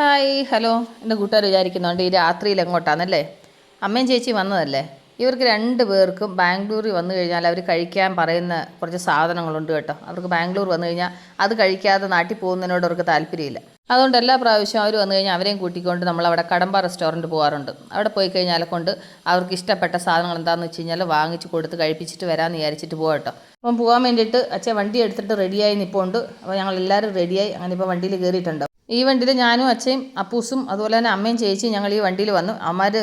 Hi hello എന്റെ കൂട്ടുകാർ വിചാരിക്കുന്നുണ്ട് ഈ രാത്രിയിൽ എങ്ങോട്ടാണല്ലേ അമ്മയും ചേച്ചി വന്നതല്ലേ? ഇവർക്ക് രണ്ട് പേർക്കും ബാംഗ്ലൂരിൽ വന്നു കഴിഞ്ഞാൽ അവർ കഴിക്കാൻ പറയുന്ന കുറച്ച് സാധനങ്ങളുണ്ട് കേട്ടോ. അവർക്ക് ബാംഗ്ലൂർ വന്നു കഴിഞ്ഞാൽ അത് കഴിക്കാതെ നാട്ടിൽ പോകുന്നതിനോട് അവർക്ക് താല്പര്യമില്ല. അതുകൊണ്ട് എല്ലാ പ്രാവശ്യവും അവർ വന്നു കഴിഞ്ഞാൽ അവരെയും കൂട്ടിക്കൊണ്ട് നമ്മൾ അവിടെ കടമ്പ റെസ്റ്റോറന്റ് പോകാറുണ്ട്. അവിടെ പോയി കഴിഞ്ഞാൽ കൊണ്ട് അവർക്ക് ഇഷ്ടപ്പെട്ട സാധനങ്ങൾ എന്താണെന്ന് വെച്ച് കഴിഞ്ഞാൽ വാങ്ങിച്ച് കൊടുത്ത് കഴിപ്പിച്ചിട്ട് വരാമെന്ന് വിചാരിച്ചിട്ട് പോകാം കേട്ടോ. അപ്പം പോകാൻ വേണ്ടിയിട്ട് അച്ഛൻ വണ്ടി എടുത്തിട്ട് റെഡിയായി നിൽപ്പുണ്ട് അപ്പോൾ ഞങ്ങൾ എല്ലാവരും റെഡിയായി അങ്ങനെ ഇപ്പോൾ വണ്ടിയിൽ കയറിയിട്ടുണ്ട്. ഈ വണ്ടിയിൽ ഞാനും അച്ഛയും അപ്പൂസും അതുപോലെ തന്നെ അമ്മയും ചേച്ചിയും ഞങ്ങൾ ഈ വണ്ടിയിൽ വന്നു. അമ്മമാർ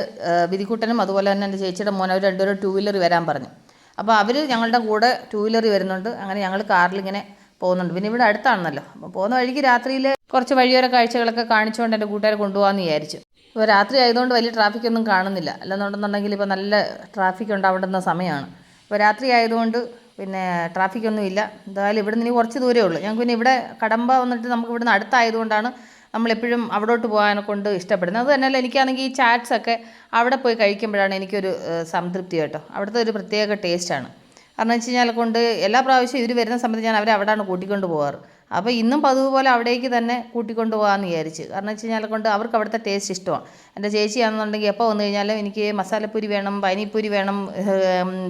വിധിക്കുട്ടനും അതുപോലെ തന്നെ എന്റെ ചേച്ചിയുടെ മോൻ അവർ രണ്ടുപേരും ടൂ വീലർ വരാൻ പറഞ്ഞു. അപ്പോൾ അവർ ഞങ്ങളുടെ കൂടെ ടൂ വീലർ വരുന്നുണ്ട്. അങ്ങനെ ഞങ്ങൾ കാറിൽ ഇങ്ങനെ പോകുന്നുണ്ട്. പിന്നെ ഇവിടെ അടുത്താണല്ലോ. അപ്പോൾ പോകുന്ന വഴിക്ക് രാത്രിയിൽ കുറച്ച് വഴിയോര കാഴ്ചകളൊക്കെ കാണിച്ചുകൊണ്ട് എന്റെ കൂട്ടുകാരെ കൊണ്ടുപോകാമെന്ന് വിചാരിച്ചു. ഇപ്പോൾ രാത്രി ആയതുകൊണ്ട് വലിയ ട്രാഫിക് ഒന്നും കാണുന്നില്ല. അല്ലെന്നുണ്ടെന്നുണ്ടെങ്കിൽ ഇപ്പോൾ നല്ല ട്രാഫിക് ഉണ്ടാവേണ്ടുന്ന സമയമാണ്. അപ്പോൾ രാത്രി ആയതുകൊണ്ട് പിന്നെ ട്രാഫിക് ഒന്നും ഇല്ല എന്തായാലും ഇവിടെ നിന്ന് കുറച്ച് ദൂരമേ ഉള്ളൂ. ഞങ്ങൾക്ക് പിന്നെ ഇവിടെ കടമ്പ വന്നിട്ട് നമുക്ക് ഇവിടുന്ന് അടുത്തായതുകൊണ്ടാണ് നമ്മളെപ്പോഴും അവിടോട്ട് പോകാനെ കൊണ്ട് ഇഷ്ടപ്പെടുന്നത്. അത് തന്നെയല്ല എനിക്കാണെങ്കിൽ ഈ ചാറ്റ്സൊക്കെ അവിടെ പോയി കഴിക്കുമ്പോഴാണ് എനിക്കൊരു സംതൃപ്തി കേട്ടോ. അവിടുത്തെ ഒരു പ്രത്യേക ടേസ്റ്റാണ് കാരണം വെച്ച് കഴിഞ്ഞാൽ കൊണ്ട് എല്ലാ പ്രാവശ്യവും ഇവർ വരുന്ന സമയത്ത് ഞാൻ അവരെ അവിടെയാണ് കൂട്ടിക്കൊണ്ട് പോകാറ് അപ്പോൾ ഇന്നും പതിവ് പോലെ അവിടേക്ക് തന്നെ കൂട്ടിക്കൊണ്ട് പോകാമെന്ന് വിചാരിച്ച്. കാരണം വെച്ച് കഴിഞ്ഞാൽ കൊണ്ട് അവർക്ക് അവിടുത്തെ ടേസ്റ്റ് ഇഷ്ടമാണ് എന്റെ ചേച്ചിയാണെന്നുണ്ടെങ്കിൽ എപ്പോൾ വന്നു കഴിഞ്ഞാലും എനിക്ക് മസാലപ്പൂരി വേണം പനിപ്പൂരി വേണം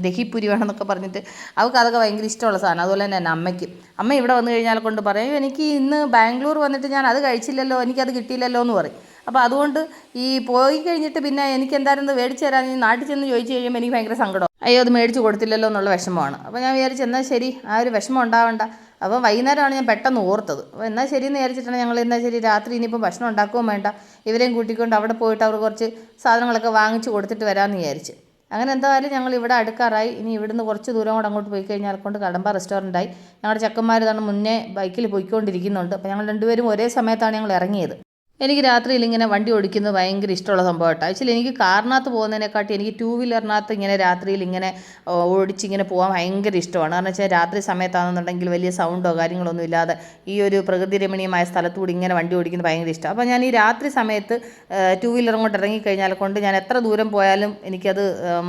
ദഹിപ്പൂരി വേണം എന്നൊക്കെ പറഞ്ഞിട്ട് അവർക്ക് അതൊക്കെ ഭയങ്കര ഇഷ്ടമുള്ള സാധനം. അതുപോലെ തന്നെ എന്റെ അമ്മയ്ക്ക്. അമ്മ ഇവിടെ വന്നു കഴിഞ്ഞാൽ കൊണ്ട് പറയും "അയ്യോ, എനിക്ക് ഇന്ന് ബാംഗ്ലൂർ വന്നിട്ട് ഞാൻ അത് കഴിച്ചില്ലല്ലോ എനിക്കത് കിട്ടിയില്ലല്ലോ എന്ന് പറയും. അപ്പോൾ അതുകൊണ്ട് ഈ പോയി കഴിഞ്ഞിട്ട് പിന്നെ എനിക്ക് എന്തായിരുന്നു മേടിച്ച് തരാൻ നാട്ടിൽ ചെന്ന് ചോദിച്ചു കഴിയുമ്പോൾ എനിക്ക് ഭയങ്കര സങ്കടം. അയ്യോ അത് മേടിച്ച് കൊടുത്തില്ലല്ലോ എന്നുള്ള വിഷമമാണ്. അപ്പോൾ ഞാൻ വിചാരിച്ചു എന്നാൽ ശരി ആ ഒരു വിഷമം ഉണ്ടാവണ്ട. അപ്പോൾ വൈകുന്നേരമാണ് ഞാൻ പെട്ടെന്ന് ഓർത്തത്. അപ്പോൾ എന്നാൽ ശരി എന്ന് വിചാരിച്ചിട്ടാണ് ഞങ്ങൾ എന്നാൽ ശരി രാത്രി ഇനിയിപ്പോൾ ഭക്ഷണം ഉണ്ടാക്കുകയും വേണ്ട. ഇവരെയും കൂട്ടിക്കൊണ്ട് അവിടെ പോയിട്ട് അവർ കുറച്ച് സാധനങ്ങളൊക്കെ വാങ്ങിച്ച് കൊടുത്തിട്ട് വരാമെന്ന് വിചാരിച്ച്. അങ്ങനെ എന്തായാലും ഞങ്ങൾ ഇവിടെ അടുക്കാറായി. ഇനി ഇവിടുന്ന് കുറച്ച് ദൂരം കൂടെ അങ്ങോട്ട് പോയി കഴിഞ്ഞാൽ കൊണ്ട് കടമ്പ റെസ്റ്റോറന്റായി ഞങ്ങളുടെ ചെക്കന്മാർ തന്നെ മുന്നേ ബൈക്കിൽ പോയിക്കൊണ്ടിരിക്കുന്നുണ്ട്. അപ്പോൾ ഞങ്ങൾ രണ്ടുപേരും ഒരേ സമയത്താണ് ഞങ്ങൾ ഇറങ്ങിയത്. എനിക്ക് രാത്രിയിൽ ഇങ്ങനെ വണ്ടി ഓടിക്കുന്നത് ഭയങ്കര ഇഷ്ടമുള്ള സംഭവം കേട്ടോ ആക്ച്വലി എനിക്ക് കാറിനകത്ത് പോകുന്നതിനെക്കാട്ടി എനിക്ക് ടൂ വീലറിനകത്ത് ഇങ്ങനെ രാത്രിയിൽ ഇങ്ങനെ ഓടിച്ചിങ്ങനെ പോകാൻ ഭയങ്കര ഇഷ്ടമാണ്. കാരണം വെച്ചാൽ രാത്രി സമയത്താണെന്നുണ്ടെങ്കിൽ വലിയ സൗണ്ടോ കാര്യങ്ങളൊന്നും ഇല്ലാതെ ഈ ഒരു പ്രകൃതി രമണീയമായ സ്ഥലത്തുകൂടി ഇങ്ങനെ വണ്ടി ഓടിക്കുന്നത് ഭയങ്കര ഇഷ്ടം അപ്പോൾ ഞാൻ ഈ രാത്രി സമയത്ത് ടൂ വീലർ കൊണ്ട് ഇറങ്ങിക്കഴിഞ്ഞാൽ കൊണ്ട് ഞാൻ എത്ര ദൂരം പോയാലും എനിക്കത്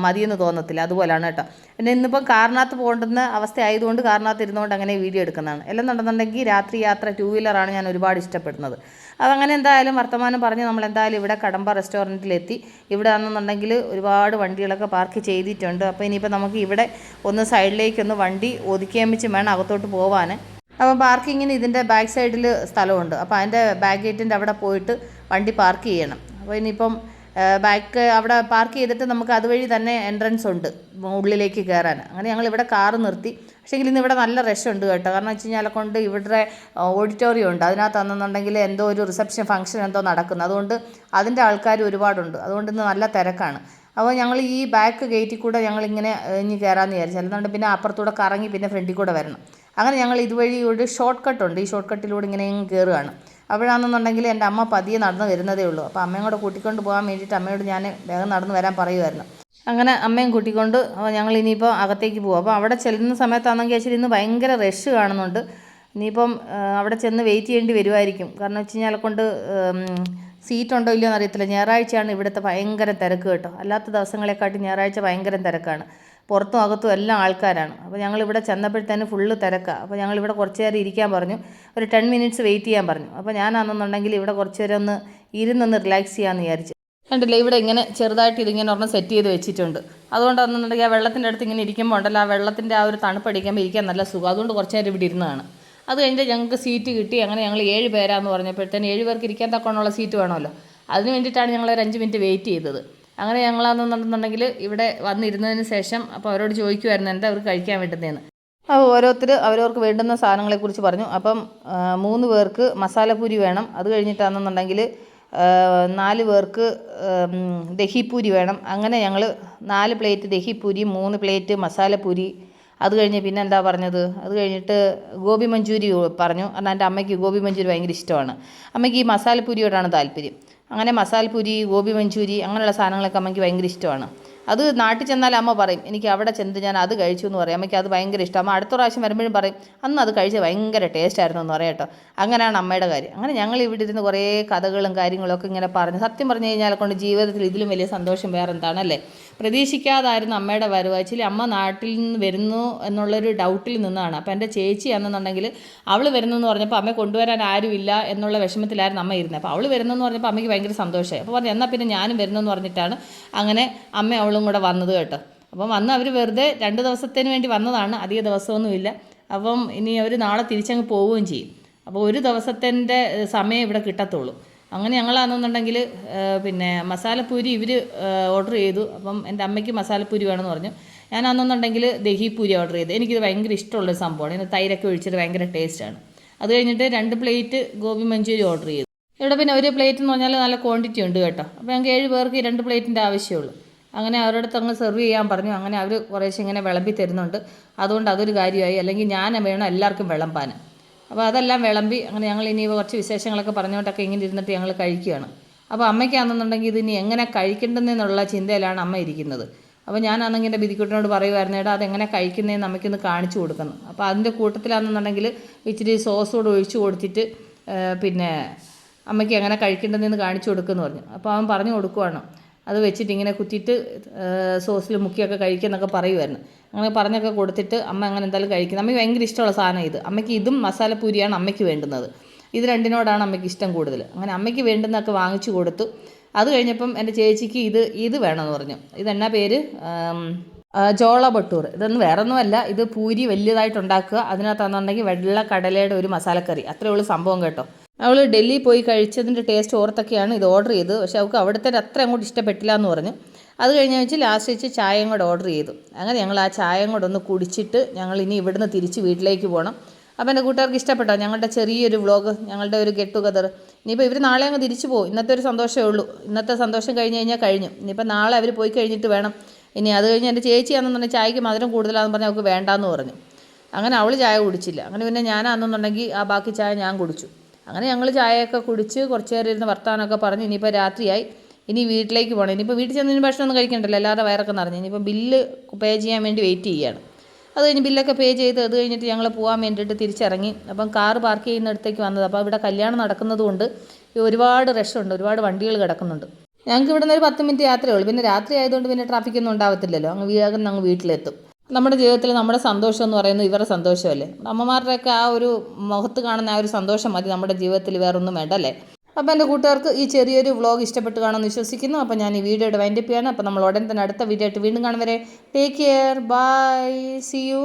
മതിയെന്ന് തോന്നത്തില്ല. അതുപോലെയാണ് കേട്ടോ. പിന്നെ ഇന്നിപ്പം കാറിനകത്ത് പോകേണ്ടുന്ന അവസ്ഥ ആയതുകൊണ്ട് കാറിനകത്ത് ഇരുന്നുകൊണ്ട് അങ്ങനെ വീഡിയോ എടുക്കുന്നതാണ്. എല്ലാം നടന്നുണ്ടെങ്കിൽ രാത്രി യാത്ര ടൂ വീലറാണ് ഞാൻ ഒരുപാട് ഇഷ്ടപ്പെടുന്നത്. അതങ്ങനെ എന്തായാലും വർത്തമാനം പറഞ്ഞ് നമ്മൾ എന്തായാലും ഇവിടെ കടമ്പ റെസ്റ്റോറന്റിലെത്തി. ഇവിടെ ആണെന്നുണ്ടെങ്കിൽ ഒരുപാട് വണ്ടികളൊക്കെ പാർക്ക് ചെയ്തിട്ടുണ്ട്. അപ്പോൾ ഇനിയിപ്പോൾ നമുക്ക് ഇവിടെ ഒന്ന് സൈഡിലേക്കൊന്ന് വണ്ടി ഒതുക്കിയാൻ വെച്ച് വേണം അകത്തോട്ട് പോവാൻ അപ്പോൾ പാർക്കിങ്ങിന് ഇതിന്റെ ബാക്ക് സൈഡിൽ സ്ഥലമുണ്ട്. അപ്പോൾ അതിന്റെ ബാക്ക് ഗേറ്റിന്റെ അവിടെ പോയിട്ട് വണ്ടി പാർക്ക് ചെയ്യണം. അപ്പോൾ ഇനിയിപ്പം ബാക്ക് അവിടെ പാർക്ക് ചെയ്തിട്ട് നമുക്ക് അതുവഴി തന്നെ എൻട്രൻസ് ഉണ്ട് ഉള്ളിലേക്ക് കയറാൻ അങ്ങനെ ഞങ്ങൾ ഇവിടെ കാറ് നിർത്തി. പക്ഷേ ഇന്ന് ഇവിടെ നല്ല റഷ് ഉണ്ട് കേട്ടോ. കാരണം വെച്ച് കഴിഞ്ഞാൽ കൊണ്ട് ഇവിടെ ഓഡിറ്റോറിയം ഉണ്ട്. അതിനകത്ത് അതിനകത്താണെന്നുണ്ടെങ്കിൽ എന്തോ ഒരു റിസപ്ഷൻ ഫംഗ്ഷൻ എന്തോ നടക്കുന്നു. അതുകൊണ്ട് അതിന്റെ ആൾക്കാർ ഒരുപാടുണ്ട്. അതുകൊണ്ട് ഇന്ന് നല്ല തിരക്കാണ്. അപ്പോൾ ഞങ്ങൾ ഈ ബാക്ക് ഗേറ്റിൽ കൂടെ ഞങ്ങൾ ഇങ്ങനെ ഇനി കയറാമെന്ന് വിചാരിച്ചു. അല്ലാണ്ട് പിന്നെ അപ്പുറത്തൂടെ കറങ്ങി പിന്നെ ഫ്രണ്ടിൽ കൂടെ വരണം. അങ്ങനെ ഞങ്ങൾ ഇതുവഴി ഒരു ഷോർട്ട് കട്ട് ഉണ്ട്. ഈ ഷോർട്ട് കട്ടിലൂടെ ഇങ്ങനെ കയറുകയാണ് അപ്പോഴാണെന്നുണ്ടെങ്കിൽ എന്റെ അമ്മ പതിയെ നടന്ന് വരുന്നതേ ഉള്ളൂ. അപ്പോൾ അമ്മയും കൂടെ കൂട്ടിക്കൊണ്ട് പോകാൻ വേണ്ടിയിട്ട് അമ്മയോട് ഞാൻ വേഗം നടന്ന് വരാൻ പറയുമായിരുന്നു. അങ്ങനെ അമ്മയും കൂട്ടിക്കൊണ്ട് ഞങ്ങൾ ഇനിയിപ്പോൾ അകത്തേക്ക് പോകും. അപ്പോൾ അവിടെ ചെല്ലുന്ന സമയത്താണെങ്കിൽ ആക്ച്വലി ഇന്ന് ഭയങ്കര റഷ് കാണുന്നുണ്ട്. ഇനിയിപ്പം അവിടെ ചെന്ന് വെയിറ്റ് ചെയ്യേണ്ടി വരുമായിരിക്കും. കാരണം വെച്ച് കഴിഞ്ഞാൽ കൊണ്ട് സീറ്റ് ഉണ്ടോ ഇല്ലയോ എന്നറിയത്തില്ല ഞായറാഴ്ചയാണ് ഇവിടുത്തെ ഭയങ്കര തിരക്ക് കേട്ടോ. അല്ലാത്ത ദിവസങ്ങളെക്കാട്ടി ഞായറാഴ്ച ഭയങ്കര തിരക്കാണ്. പുറത്തും അകത്തും എല്ലാം ആൾക്കാരാണ്. അപ്പോൾ ഞങ്ങൾ ഇവിടെ ചെന്നപ്പോഴത്തേന് ഫുള്ള് തിരക്കാണ് അപ്പോൾ ഞങ്ങൾ ഇവിടെ കുറച്ച് നേരം ഇരിക്കാൻ പറഞ്ഞു. ഒരു ടെൻ മിനിറ്റ്സ് വെയിറ്റ് ചെയ്യാൻ പറഞ്ഞു. അപ്പോൾ ഞാനാണെന്നുണ്ടെങ്കിൽ ഇവിടെ കുറച്ച് നേരം ഒന്ന് ഇരുന്നൊന്ന് റിലാക്സ് ചെയ്യാമെന്ന് വിചാരിച്ചു. കണ്ടില്ലേ ഇവിടെ ഇങ്ങനെ ചെറുതായിട്ട് ഇതിങ്ങനെ ഒരെണ്ണം സെറ്റ് ചെയ്ത് വെച്ചിട്ടുണ്ട്. അതുകൊണ്ടാണെന്നുണ്ടെങ്കിൽ ആ വെള്ളത്തിന്റെ അടുത്ത് ഇങ്ങനെ ഇരിക്കുമ്പോൾ ഉണ്ടല്ലോ ആ വെള്ളത്തിന്റെ ആ ഒരു തണുപ്പ് അടിക്കുമ്പോൾ ഇരിക്കാൻ നല്ല സുഖം. അതുകൊണ്ട് കുറച്ച് നേരം ഇവിടെ ഇരുന്നതാണ്. അത് കഴിഞ്ഞ് ഞങ്ങൾക്ക് സീറ്റ് കിട്ടി. അങ്ങനെ ഞങ്ങൾ ഏഴ് പേരാന്ന് പറഞ്ഞപ്പോഴത്തേന് ഏഴ് പേർക്ക് ഇരിക്കാൻ തക്കവണ്ണമുള്ള സീറ്റ് വേണമല്ലോ. അതിന് വേണ്ടിയിട്ടാണ് ഞങ്ങൾ ഒരു അഞ്ച് മിനിറ്റ് വെയിറ്റ് ചെയ്തത്. അങ്ങനെ ഞങ്ങളാണെന്നുണ്ടെന്നുണ്ടെങ്കിൽ ഇവിടെ വന്നിരുന്നതിന് ശേഷം അപ്പോൾ അവരോട് ചോദിക്കുമായിരുന്നു എന്താ അവർക്ക് കഴിക്കാൻ വേണ്ടുന്നതെന്ന് അപ്പോൾ ഓരോരുത്തർ അവരവർക്ക് വേണ്ടുന്ന സാധനങ്ങളെക്കുറിച്ച് പറഞ്ഞു. അപ്പം മൂന്ന് പേർക്ക് മസാലപ്പൂരി വേണം. അത് കഴിഞ്ഞിട്ടാണെന്നുണ്ടെങ്കിൽ നാല് പേർക്ക് ദഹിപ്പൂരി വേണം. അങ്ങനെ ഞങ്ങൾ നാല് പ്ലേറ്റ് ദഹിപ്പൂരി മൂന്ന് പ്ലേറ്റ് മസാലപ്പൂരി. അത് കഴിഞ്ഞ് പിന്നെ എന്താ പറഞ്ഞത്? അത് കഴിഞ്ഞിട്ട് ഗോപി മഞ്ചൂരി പറഞ്ഞു. കാരണം എന്റെ അമ്മയ്ക്ക് ഗോപി മഞ്ചൂരി ഭയങ്കര ഇഷ്ടമാണ്. അമ്മയ്ക്ക് ഈ മസാലപ്പൂരിയോടാണ് താല്പര്യം. അങ്ങനെ മസാലപ്പൂരി ഗോബി മഞ്ചൂരി അങ്ങനെയുള്ള സാധനങ്ങളൊക്കെ അമ്മയ്ക്ക് ഭയങ്കര ഇഷ്ടമാണ്. അത് നാട്ടിൽ ചെന്നാൽ അമ്മ പറയും എനിക്ക് അവിടെ ചെന്ന് ഞാൻ അത് കഴിച്ചു എന്ന് പറയും. അമ്മയ്ക്ക് അത് ഭയങ്കര ഇഷ്ടം. അമ്മ അടുത്ത പ്രാവശ്യം വരുമ്പോഴും പറയും അന്ന് അത് കഴിച്ച് ഭയങ്കര ടേസ്റ്റ് ആയിരുന്നു എന്ന് പറയാം കേട്ടോ. അങ്ങനെയാണ് അമ്മയുടെ കാര്യം. അങ്ങനെ ഞങ്ങൾ ഇവിടെ ഇരുന്ന് കുറേ കഥകളും കാര്യങ്ങളൊക്കെ ഇങ്ങനെ പറഞ്ഞു സത്യം പറഞ്ഞു കഴിഞ്ഞാൽ കൊണ്ട് ജീവിതത്തിൽ ഇതിലും വലിയ സന്തോഷം വേറെ എന്താണല്ലേ പ്രതീക്ഷിക്കാതായിരുന്നു അമ്മയുടെ വരവ് അമ്മ നാട്ടിൽ നിന്ന് വരുന്നു എന്നുള്ളൊരു ഡൗട്ടിൽ നിന്നാണ്. അപ്പോൾ എന്റെ ചേച്ചി ആണെന്നുണ്ടെങ്കിൽ അവൾ വരുന്നു എന്ന് പറഞ്ഞപ്പോൾ അമ്മയെ കൊണ്ടുവരാൻ ആരുമില്ല എന്നുള്ള വിഷമത്തിലായിരുന്നു അമ്മ ഇരുന്നത്. അപ്പോൾ അവൾ വരുന്നെന്ന് പറഞ്ഞപ്പോൾ അമ്മയ്ക്ക് ഭയങ്കര സന്തോഷമായി. അപ്പോൾ പറഞ്ഞു എന്നാൽ പിന്നെ ഞാനും വരുന്നെന്ന് പറഞ്ഞിട്ടാണ്. അങ്ങനെ അമ്മ അവളും കൂടെ വന്നത് കേട്ടോ. അപ്പം വന്ന് അവർ വെറുതെ രണ്ട് ദിവസത്തിന് വേണ്ടി വന്നതാണ്. അധിക ദിവസമൊന്നുമില്ല. അപ്പം ഇനി അവർ നാളെ തിരിച്ചങ്ങ് പോവുകയും ചെയ്യും. അപ്പോൾ ഒരു ദിവസത്തിന്റെ സമയം ഇവിടെ കിട്ടത്തുള്ളൂ. അങ്ങനെ ഞങ്ങളാണെന്നുണ്ടെങ്കിൽ പിന്നെ മസാലപ്പൂരി ഇവർ ഓർഡർ ചെയ്തു. അപ്പം എന്റെ അമ്മയ്ക്ക് മസാലപ്പൂരി വേണമെന്ന് പറഞ്ഞു. ഞാനാണെന്നുണ്ടെങ്കിൽ ദഹിപ്പൂരി ഓർഡർ ചെയ്തു. എനിക്കിത് ഭയങ്കര ഇഷ്ടമുള്ളൊരു സംഭവമാണ്. ഇതിന് തൈരൊക്കെ ഒഴിച്ചിട്ട് ഭയങ്കര ടേസ്റ്റാണ്. അത് കഴിഞ്ഞിട്ട് രണ്ട് പ്ലേറ്റ് ഗോബി മഞ്ചൂരി ഓർഡർ ചെയ്തു. ഇവിടെ പിന്നെ ഒരു പ്ലേറ്റ് എന്ന് പറഞ്ഞാൽ നല്ല ക്വാണ്ടിറ്റി ഉണ്ട് കേട്ടോ. അപ്പോൾ ഞങ്ങൾക്ക് ഏഴ് പേർക്ക് രണ്ട് പ്ലേറ്റിന്റെ ആവശ്യമുള്ളൂ. അങ്ങനെ അവരുടെ അങ്ങ് സെർവ് ചെയ്യാൻ പറഞ്ഞു. അങ്ങനെ അവർ കുറേശ്ശെ ഇങ്ങനെ വിളമ്പി തരുന്നുണ്ട്. അതുകൊണ്ട് അതൊരു കാര്യമായി. അല്ലെങ്കിൽ ഞാൻ വേണം എല്ലാവർക്കും വിളമ്പാൻ. അപ്പോൾ അതെല്ലാം വിളമ്പി അങ്ങനെ ഞങ്ങൾ ഇനി കുറച്ച് വിശേഷങ്ങളൊക്കെ പറഞ്ഞുകൊണ്ടൊക്കെ ഇങ്ങനെ ഇരുന്നിട്ട് ഞങ്ങൾ കഴിക്കുകയാണ്. അപ്പോൾ അമ്മയ്ക്കാണെന്നുണ്ടെങ്കിൽ ഇത് ഇനി എങ്ങനെ കഴിക്കേണ്ടതെന്നുള്ള ചിന്തയിലാണ് അമ്മ ഇരിക്കുന്നത്. അപ്പോൾ ഞാനാണെങ്കിൽ എന്റെ ബിദിക്കുട്ടിനോട് പറയുമായിരുന്നു എടാ അതെങ്ങനെ കഴിക്കുന്നതെന്ന് അമ്മയ്ക്കൊന്ന് കാണിച്ചു കൊടുക്കുന്നു അപ്പോൾ അതിന്റെ കൂട്ടത്തിലാണെന്നുണ്ടെങ്കിൽ ഇച്ചിരി സോസ് കൂടെ ഒഴിച്ചു കൊടുത്തിട്ട് പിന്നെ അമ്മയ്ക്ക് എങ്ങനെ കഴിക്കേണ്ടതെന്ന് കാണിച്ചു കൊടുക്കുമെന്ന് പറഞ്ഞു. അപ്പോൾ അവൻ പറഞ്ഞു കൊടുക്കുവാണ് അത് വെച്ചിട്ട് ഇങ്ങനെ കുത്തിയിട്ട് സോസിൽ മുക്കിയൊക്കെ കഴിക്കുന്നൊക്കെ പറയുമായിരുന്നു അങ്ങനെ പറഞ്ഞൊക്കെ കൊടുത്തിട്ട് അമ്മ അങ്ങനെ എന്തായാലും കഴിക്കുന്നത് അമ്മയ്ക്ക് ഭയങ്കര ഇഷ്ടമുള്ള സാധനം ഇത്. അമ്മയ്ക്ക് ഇതും മസാലപ്പൂരിയാണ് അമ്മയ്ക്ക് വേണ്ടുന്നത്. ഇത് രണ്ടിനോടാണ് അമ്മയ്ക്ക് ഇഷ്ടം കൂടുതൽ. അങ്ങനെ അമ്മയ്ക്ക് വേണ്ടുന്നൊക്കെ വാങ്ങിച്ചു കൊടുത്തു. അത് കഴിഞ്ഞപ്പം എന്റെ ചേച്ചിക്ക് ഇത് ഇത് വേണമെന്ന് പറഞ്ഞു. ഇതെന്നാ പേര്? ജോള ബട്ടൂർ. ഇതൊന്നും വേറെ ഒന്നുമല്ല ഇത് പൂരി വലിയതായിട്ട് ഉണ്ടാക്കുക അതിനകത്താണെന്നുണ്ടെങ്കിൽ വെള്ള കടലയുടെ ഒരു മസാലക്കറി. അത്രയേ ഉള്ളൂ സംഭവം കേട്ടോ. അവൾ ഡൽഹി പോയി കഴിച്ചതിന്റെ ടേസ്റ്റ് ഓർത്തൊക്കെയാണ് ഇത് ഓർഡർ ചെയ്തത്. പക്ഷേ അവൾക്ക് അവിടുത്തെ അത്ര അങ്ങോട്ട് ഇഷ്ടപ്പെട്ടില്ല എന്ന് പറഞ്ഞു. അത് കഴിഞ്ഞ് വെച്ച് ലാസ്റ്റ് വെച്ച് ചായയും കൂടെ ഓർഡർ ചെയ്തു. അങ്ങനെ ഞങ്ങൾ ആ ചായയും കൂടെ ഒന്ന് കുടിച്ചിട്ട് ഞങ്ങൾ ഇനി ഇവിടുന്ന് തിരിച്ച് വീട്ടിലേക്ക് പോകണം അപ്പോൾ എന്റെ കൂട്ടുകാർക്ക് ഇഷ്ടപ്പെട്ടോ? ഞങ്ങളുടെ ചെറിയൊരു വ്ളോഗ് ഞങ്ങളുടെ ഒരു ഗെറ്റ് ടുഗദർ ഇനിയിപ്പോൾ ഇവർ നാളെ അങ്ങ് തിരിച്ചു പോകും ഇന്നത്തെ ഒരു സന്തോഷമേ ഉള്ളൂ. ഇന്നത്തെ സന്തോഷം കഴിഞ്ഞ് കഴിഞ്ഞാൽ കഴിഞ്ഞു. ഇനിയിപ്പോൾ നാളെ അവർ പോയി കഴിഞ്ഞിട്ട് വേണം ഇനി അത് കഴിഞ്ഞ് എന്റെ ചേച്ചിയാണെന്നുണ്ടെങ്കിൽ ചായക്ക് മധുരം കൂടുതലാണെന്ന് പറഞ്ഞാൽ അവൾക്ക് വേണ്ടാന്ന് പറഞ്ഞു. അങ്ങനെ അവൾ ചായ കുടിച്ചില്ല. അങ്ങനെ പിന്നെ ഞാനാണെന്നുണ്ടെങ്കിൽ ആ ബാക്കി ചായ ഞാൻ കുടിച്ചു. അങ്ങനെ ഞങ്ങൾ ചായയൊക്കെ കുടിച്ച് കുറച്ച് നേരം ഇരുന്ന് വർത്താനമൊക്കെ പറഞ്ഞ് ഇനിയിപ്പോൾ രാത്രിയായി. ഇനി വീട്ടിലേക്ക് പോകണം. ഇനിയിപ്പോൾ വീട്ടിൽ ചെന്ന് ഇനി ഭക്ഷണം ഒന്നും കഴിക്കണ്ടല്ലോ. എല്ലാവരുടെ വയറൊക്കെ നിറഞ്ഞു. ഇനിയിപ്പോൾ ബില്ല് പേ ചെയ്യാൻ വേണ്ടി വെയിറ്റ് ചെയ്യുകയാണ്. അത് കഴിഞ്ഞ് ബില്ലൊക്കെ പേ ചെയ്ത് അത് കഴിഞ്ഞിട്ട് ഞങ്ങൾ പോകാൻ വേണ്ടിയിട്ട് തിരിച്ചിറങ്ങി. അപ്പം കാർ പാർക്ക് ചെയ്യുന്നിടത്തേക്ക് വന്നത്. അപ്പോൾ ഇവിടെ കല്യാണം നടക്കുന്നത് കൊണ്ട് ഒരുപാട് റഷുണ്ട് ഒരുപാട് വണ്ടികൾ കിടക്കുന്നുണ്ട്. ഞങ്ങൾക്ക് ഇവിടെ നിന്ന് ഒരു പത്ത് മിനിറ്റ് യാത്രയേ ഉള്ളൂ. പിന്നെ രാത്രി ആയതുകൊണ്ട് പിന്നെ ട്രാഫിക് ഒന്നും ഉണ്ടാവത്തില്ലല്ലോ. അങ്ങ് വേഗം അങ്ങ് വീട്ടിലെത്തും. നമ്മുടെ ജീവിതത്തിൽ നമ്മുടെ സന്തോഷം എന്ന് പറയുന്നത് ഇവരുടെ സന്തോഷമല്ലേ? അമ്മമാരുടെയൊക്കെ ആ ഒരു മുഖത്ത് കാണുന്ന ആ ഒരു സന്തോഷം മതി. നമ്മുടെ ജീവിതത്തിൽ വേറൊന്നും വേണ്ട അല്ലേ അപ്പോൾ എന്റെ കൂട്ടുകാർക്ക് ഈ ചെറിയൊരു വ്ളോഗ് ഇഷ്ടപ്പെട്ട് കാണുമെന്ന് വിശ്വസിക്കുന്നു. അപ്പോൾ ഞാൻ ഈ വീഡിയോയുടെ വൈൻഡപ്പ് ചെയ്യാണ് അപ്പോൾ നമ്മൾ ഉടൻ തന്നെ അടുത്ത വീഡിയോ ആയിട്ട് വീണ്ടും കാണും വരെ. Take care bye see you